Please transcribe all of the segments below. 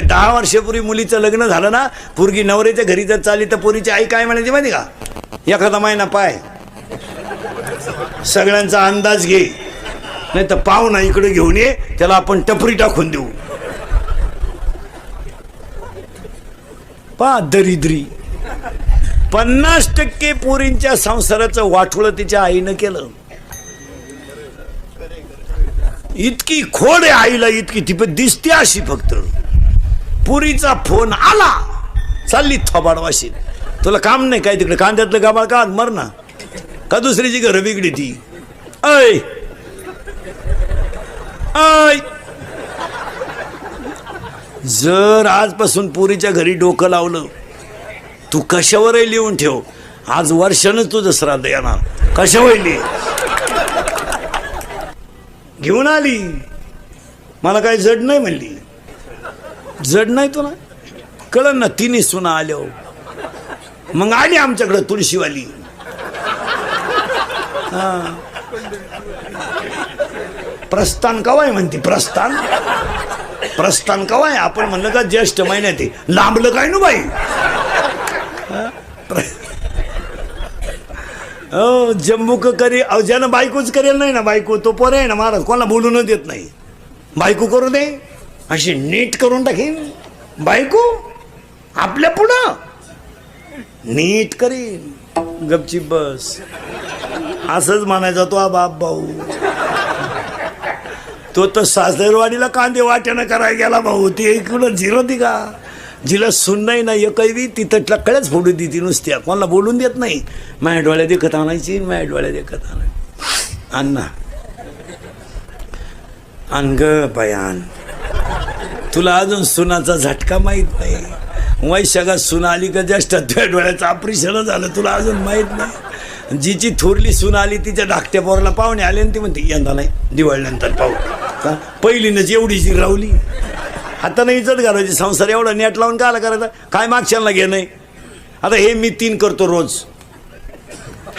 दहा वर्षापूर्वी मुलीचं लग्न झालं ना पोरगी नवऱ्याच्या घरी जर चालली तर पोरीची आई काय म्हणायची माहिती का? एखादा महिना पाय. सगळ्यांचा अंदाज घे. नाही तर पाहू ना इकडे घेऊन ये त्याला आपण टपरी टाकून देऊ. पा दरिद्री. पन्नास टक्के पोरींच्या संसाराचं वाठोळं तिच्या आईनं केलं. इतकी खोड आहे आईला इतकी ती पण दिसते अशी फक्त. पुरीचा फोन आला. चालली थोबाडवाशी तुला काम नाही काय तिकडे? कांद्यातलं गाबाळ का? मर ना. का दुसरीची घरं बिगडी ती? ऐ! ऐ! जर आजपासून पुरीच्या घरी डोकं लावलं तू कशावरही लिहून ठेव. आज वर्षानं तुझं श्राद्ध येणार. कशावर घेऊन आली. मला काही जड नाही म्हणली. जड नाही तुला कळन ना तिन्ही सुना आल्या मग आली आमच्याकडं तुळशीवाली. प्रस्थान कवाय म्हणते प्रस्थान? प्रस्थान कवाय? आपण म्हणलं का ज्येष्ठ महिन्यात आहे. लांबलं काय ना बाई? हो? जम्मू क करी अहो, ज्यानं बायकोच करेल नाही ना बायको तो पोरे आहे ना महाराज कोणाला बोलूनच देत नाही. बायको करू दे. अशी नीट करून टाकीन. बायको आपल्या पुढं. नीट करीन. गपची बस. असंच म्हणायचा तो हा बाप भाऊ. तो तर सासरवाडीला कांदे वाट्यानं करायला गेला भाऊ. ते इकडं झिरो ती का जिला सुन नाही ना एकही तिथं तटला फोडू ती नुसत्या कोणाला बोलून देत नाही. माझ्या डोळ्या देखत आणायची माझ्या डोळ्या देखत आणायची. अण्णा. आण बयान तुला अजून सुनाचा झटका माहीत नाही. वैशाखात सुना आली का ज्येष्ठ डोळ्याचं ऑपरेशन झालं तुला अजून माहीत नाही. जिची थोरली सून आली तिच्या धाकट्या पोराला पाहुणे आले आणि ती म्हणते यंदा नाही दिवाळीनंतर पाहू. का? पहिलीनंच एवढी जी रावली. आता नाही इज्जत घालायची संसार एवढा नेट लावून काय करायचा? काय मागच्यांना घे नाही आता हे मी तीन करतो रोज.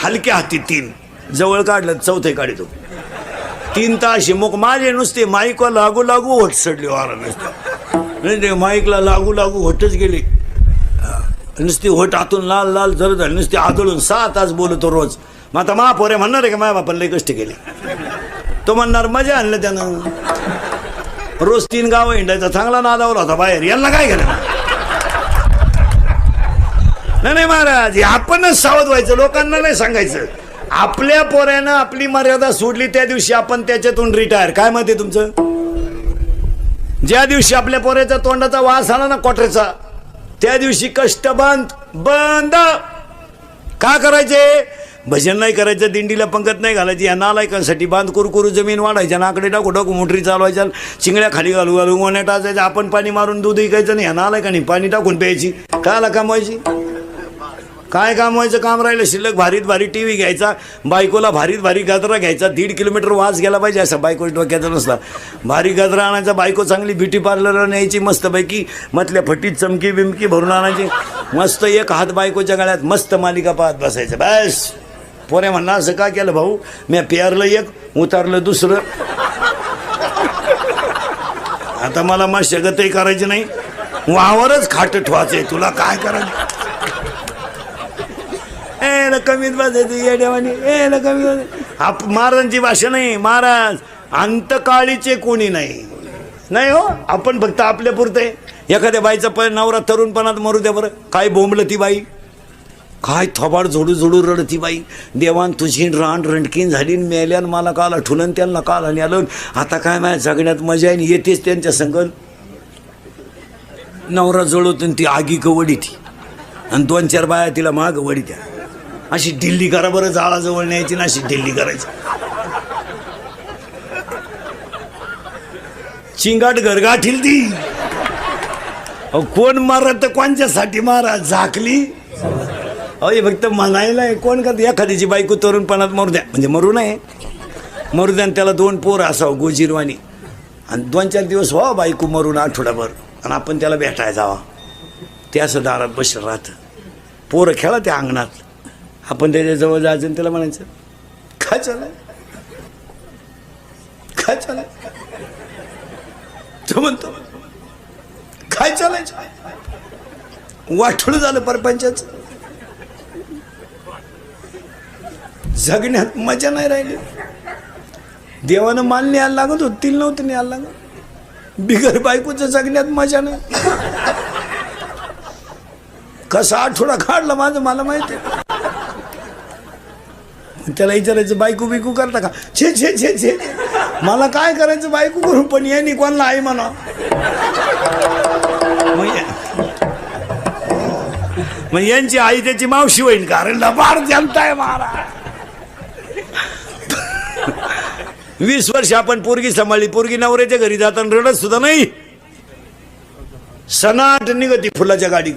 हलक्या हाती तीन. जवळ काढलं चौथे काढतो. तीन तास मग माझे नुसते माईकला लागू लागू होट चढले वारा नुसतं. नाही ते माईकला लागू लागू होटच गेले. नुसती होट आतून लाल लाल जर झाली नुसती आदळून सहा तास बोलतो रोज. मग आता महापोरे म्हणणार आहे का माय बापाला लई कष्ट केले? तो म्हणणार मजा आणलं त्यानं. रोज तीन गावं हिंडायचा चांगला नादावला होता बाहेर. यांना काय केलं? नाही नाही महाराज हे आपणच सावध व्हायचं लोकांना नाही सांगायचं. आपल्या पोऱ्यानं आपली मर्यादा सोडली त्या दिवशी आपण त्याच्यातून रिटायर काय माहिती तुमचं? ज्या दिवशी आपल्या पोऱ्याच्या तोंडाचा वास आला ना कोटऱ्याचा त्या दिवशी कष्ट बंद बंद. का करायचे? भजन नाही करायचं दिंडीला पंगत नाही घालायची या नालायकांसाठी बांध करू जमीन वाढायच्या नाकडे टाकू टाकू मोटरी चालवायच्या चिंगड्या खाली घालू घालू गोण्या टाचायच्या. आपण पाणी मारून दूध विकायचं नाही या नालायकांनी पाणी टाकून प्यायची. काला कमवायची काय काम व्हायचं? काम राहिलं. शिल्लक भारीत भारी टी व्ही घ्यायचा बायकोला भारीत भारी गजरा घ्यायचा. दीड किलोमीटर वास गेला पाहिजे असा बायको डोक्याचा नसला. भारी गजरा आणायचा बायको चांगली ब्युटी पार्लर न्यायची मस्तपैकी मधल्या फटीत चमकी बिमकी भरून आणायची. मस्त एक हात बायकोच्या गळ्यात मस्त मालिका पाहत बसायचं. बस. पोरे म्हणणार असं का केलं भाऊ? मी पेरलं एक उतारलं दुसरं. आता मला मशागतही करायची नाही. वावरच खाट ठेवायचं आहे तुला काय करायचं? ए कमीत बसायचं येड्यावानी ए ना कमी आप महाराजांची भाषा नाही महाराज अंतकाळीचे कोणी नाही. नाही हो आपण फक्त आपल्या पुरते. एखाद्या बाईचा पण नवरा तरुणपणात मरू द्या बरं. काय बोंबलं ती बाई? काय थोबाड झोडू झोडू रडती बाई. देवान तुझी रान रणकीन झाली मेल्यान मला काल आठवलं त्यांना काल आणि आलं. आता काय माझ्या जगण्यात मजा आहे येतेच त्यांच्या संगत नवरा जळवतो ती आगी गवडी ती आणि दोन चार बाया तिला माग वडी त्या अशी दिल्ली करा बरं जाळाजवळ न्यायची ना अशी दिल्ली करायची. चिंगाट गरगाठील ती. अहो, कोण मारा तर कोणच्यासाठी मारा झाकली. अय फक्त म्हणायला कोण का एखाद्याची बायको तरुणपणात मरू द्या. म्हणजे मरू नये. मरू द्या आणि त्याला दोन पोर असावं गोजीरवाणी. आणि दोन चार दिवस व्हा बायको मरून आठवडाभर. आणि आपण त्याला भेटायला जावा. ते असं दारात बसलं राहतं. पोरं खेळा त्या अंगणात. आपण त्याच्याजवळ जायचं आणि त्याला म्हणायचं काय चालाय काय चालाय तो म्हणतो काय चालायचं वाटोळ झालं परपंचाच. जगण्यात मजा नाही राहिली. देवानं माल न्यायला लागत होतील नव्हतं न्यायला लागत. बिगर बायकोचं जगण्यात मजा नाही. कसा आठवडा काढला माझं मला माहिती आहे. त्याला विचारायचं बायको बिकू करता का? छे छे छे छे. मला काय करायचं बायको करू पण यांनी कोणाला आई म्हणा. मग यांची आई त्याची मावशी होईल कारण लबाड जनताय महाराज. वीस वर्ष आपण पोरगी सांभाळली पोरगी नवऱ्याच्या घरी जाताना रडत सुद्धा नाही. सनाट निघती फुलाच्या गाडी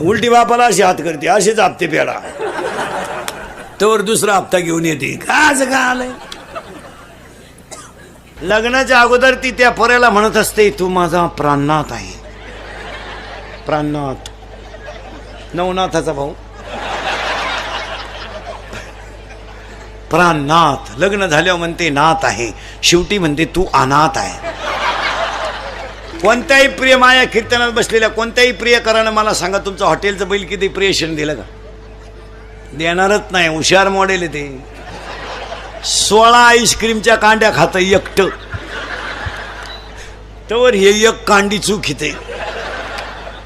उलटी बापाला अशी हात करते असेच हप्ते पेडा तोवर दुसरा हप्ता घेऊन येते. का आज का आलंय लग्नाच्या अगोदर ती त्या पोऱ्याला म्हणत असते तू माझा प्राणनाथ आहे. प्राणनाथ. नवनाथाचा भाऊ. प्राणनाथ. लग्न झाल्यावर म्हणते नाथ आहे. शेवटी म्हणते तू अनाथ आहे. कोणत्याही प्रिय माया कीर्तनात बसलेल्या कोणत्याही प्रियकरानं मला सांगा तुमचं हॉटेलचं बैल किती प्रियशन दिलं का? देणारच नाही हुशार मॉडेल आहे ते. सोळा आईस्क्रीमच्या कांड्या खात एकट. तर हे एक कांडी चूक येते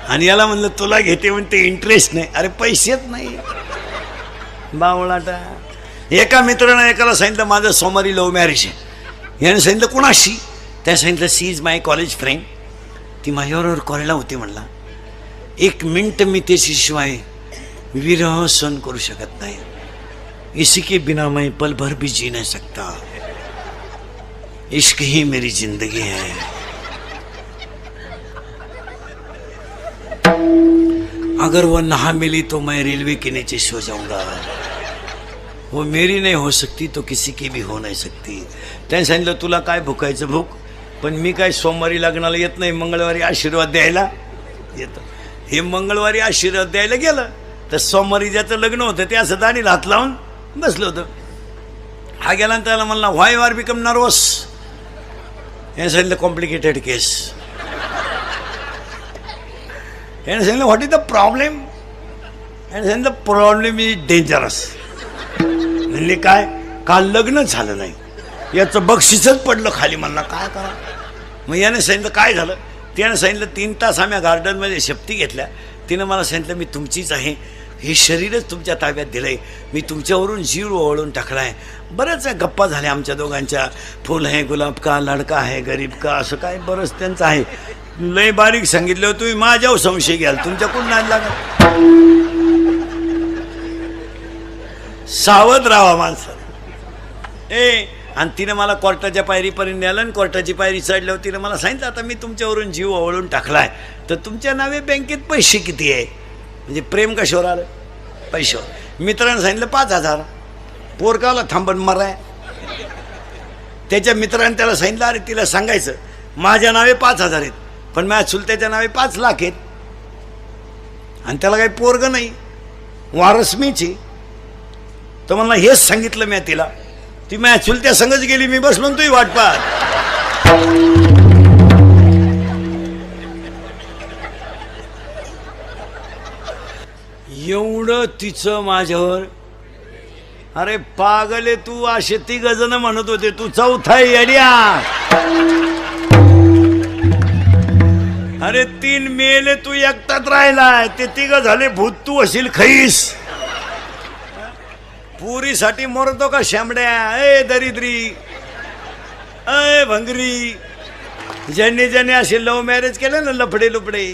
आणि याला म्हणलं तुला घेते म्हणते इंटरेस्ट नाही. अरे पैसेच नाही. बावळाटा. एका मित्रानं एकाला सांगितलं माझं सोमवारी लव्ह मॅरेज आहे. याने सांगितलं कुणाशी? त्या सांगितलं she is my college friend. ती माझ्याबरोबर कॉलेजला होती म्हणला. एक मिनटं मी त्याची शिवाय विरह सहन करू शकत नाही. इसी के बिना मैं पल भर भी जी नहीं सकता. इश्क ही मेरी जिंदगी है. अगर वो नहा मिली तो मैं रेलवे के नीचे सो जाऊंगा. वो मेरी नहीं हो सकती तो किसी की भी हो नाही सकती. त्याने सांगितलं तुला काय भुकायचं भूक? पण मी काय सोमवारी लग्नाला येत नाही मंगळवारी आशीर्वाद द्यायला? येतं. हे मंगळवारी आशीर्वाद द्यायला गेलं तर सोमवारी ज्याचं लग्न होतं ते असं दाढीला हात लावून बसलं होतं. हा गेला त्याला म्हणला व्हाय आर बिकम नर्वस हे सांगितलं कॉम्प्लिकेटेड केस याने सांगितलं व्हॉट इज द प्रॉब्लेम याने सांगितलं प्रॉब्लेम इज डेंजरस म्हणले काय? काल लग्न झालं नाही. याचं बक्षीसच पडलं खाली. म्हणला काय करा? मग याने सांगितलं काय झालं? त्याने सांगितलं तीन तास आम्ही गार्डनमध्ये शेपटी घेतल्या. तिनं मला सांगितलं मी तुमचीच आहे. हे शरीरच तुमच्या ताब्यात दिलंय. मी तुमच्यावरून जीव ओळून टाकलाय. बऱ्याच गप्पा झाल्या आमच्या दोघांच्या. फुल आहे गुलाब का लडका आहे गरीब का असं काय बरंच त्यांचं आहे. लय बारीक सांगितलं तुम्ही माझ्यावर संशय घ्याल. तुमच्याकडून नाही लागल सावध राहा माणसं. ए आणि तिनं मला कोर्टाच्या पायरीपर्यंत नेलं आणि कोर्टाची पायरी चढल्यावर तिनं मला सांगितलं आता मी तुमच्यावरून जीव ओवळून टाकलाय. तर तुमच्या नावे बँकेत पैसे किती आहे? म्हणजे प्रेम कशावर आलं? पैशावर. मित्रानं सांगितलं पाच हजार. पोरकाला थांबण मराय. त्याच्या मित्राने त्याला सांगितलं अरे तिला सांगायचं माझ्या नावे पाच हजार आहेत पण माझ्या चुलत्याच्या नावे पाच लाख आहेत. आणि त्याला काही पोरग नाही. वारस मीची तर मला हेच सांगितलं मी तिला. ती माझ्या चुलत्या संगच गेली मी बसलो तुही वाट पाहत. एवढं तिचं माझ्यावर. अरे पागले तू असे ती जण म्हणत होते तू चौथा येड्या. अरे तीन मेले तू एकटाच राहिलाय ते तिघ झाले भूत तू असेल खैस पुरीसाठी मरतो का शेंबड्या? ए दरिद्री. अय भंगरी. ज्यांनी ज्यांनी असे लव्ह मॅरेज केलं ना लफडे लुपडे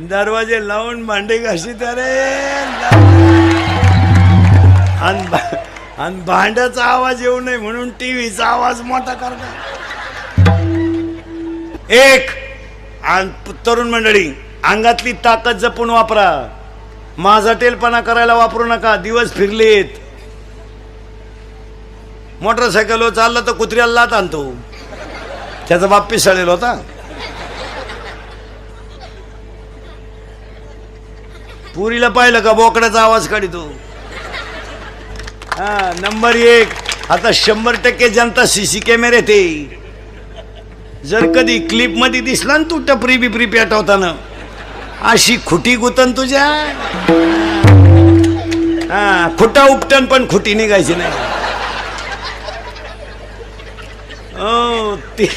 दरवाजे लावून भांडी घाशीत अरे आणि भांड्याचा आवाज येऊ नये म्हणून टीव्हीचा आवाज मोठा करतात एक आणि तरुण मंडळी अंगातली ताकद जपून वापरा. माझा टेलपणा करायला वापरू नका दिवस फिरलेत. मोटरसायकलवर चालला तर कुत्र्याला लात आणतो. त्याचा बाप पिसळलेला होता. पुरीला पाहिलं का? बोकड्याचा आवाज काढतो हा नंबर एक. आता शंभर टक्के जनता सीसी कॅमेरे ते. जर कधी क्लिपमध्ये दिसला ना तू टपरी बिपरी पेटवताना. अशी खुटी गुतन तुझ्या. हा खुटा उपटन पण खुटी निघायची नाही. ओ ते